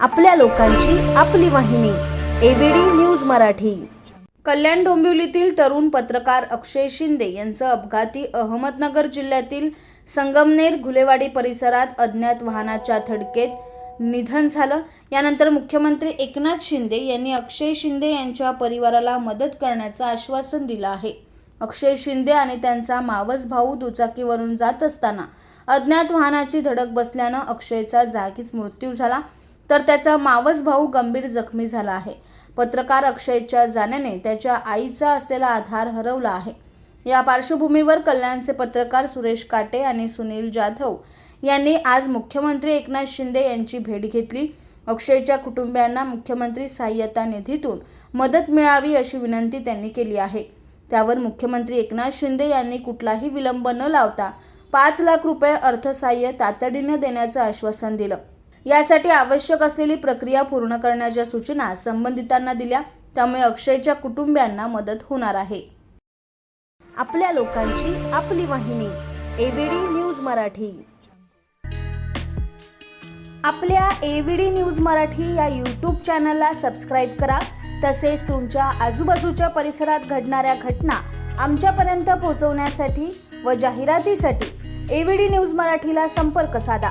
आपल्या लोकांची आपली वाहिनी एबीडी न्यूज मराठी. कल्याण डोंबिवलीतील तरुण पत्रकार अक्षय शिंदे यांचं अपघाती अहमदनगर जिल्ह्यातील संगमनेर घुलेवाडी परिसरात अज्ञात वाहनाच्या धडकेत निधन झालं. यानंतर मुख्यमंत्री एकनाथ शिंदे यांनी अक्षय शिंदे यांच्या परिवाराला मदत करण्याचं आश्वासन दिलं आहे. अक्षय शिंदे आणि त्यांचा मावस भाऊ दुचाकीवरून जात असताना अज्ञात वाहनाची धडक बसल्यानं अक्षयचा जागीच मृत्यू झाला. तर त्याचा मावस भाऊ गंभीर जखमी झाला आहे. पत्रकार अक्षयच्या जाण्याने त्याच्या आईचा असलेला आधार हरवला आहे. या पार्श्वभूमीवर कल्याणचे पत्रकार सुरेश काटे आणि सुनील जाधव यांनी आज मुख्यमंत्री एकनाथ शिंदे यांची भेट घेतली. अक्षयच्या कुटुंबियांना मुख्यमंत्री सहाय्यता निधीतून मदत मिळावी अशी विनंती त्यांनी केली आहे. त्यावर मुख्यमंत्री एकनाथ शिंदे यांनी कुठलाही विलंब न लावता पाच लाख रुपये अर्थसहाय्य तातडीने देण्याचं आश्वासन दिलं. यासाठी आवश्यक असलेली प्रक्रिया पूर्ण करण्याच्या सूचना संबंधितांना दिल्या. त्यामुळे अक्षयच्या कुटुंबियांना मदत होणार आहे. आपल्या लोकांची आपली वाहिनी एबीडी न्यूज मराठी. आपल्या एबीडी न्यूज मराठी या यूट्यूब चॅनलला सबस्क्राईब करा. तसेच तुमच्या आजूबाजूच्या परिसरात घडणाऱ्या घटना आमच्यापर्यंत पोहोचवण्यासाठी व जाहिरातीसाठी एबीडी न्यूज मराठीला संपर्क साधा.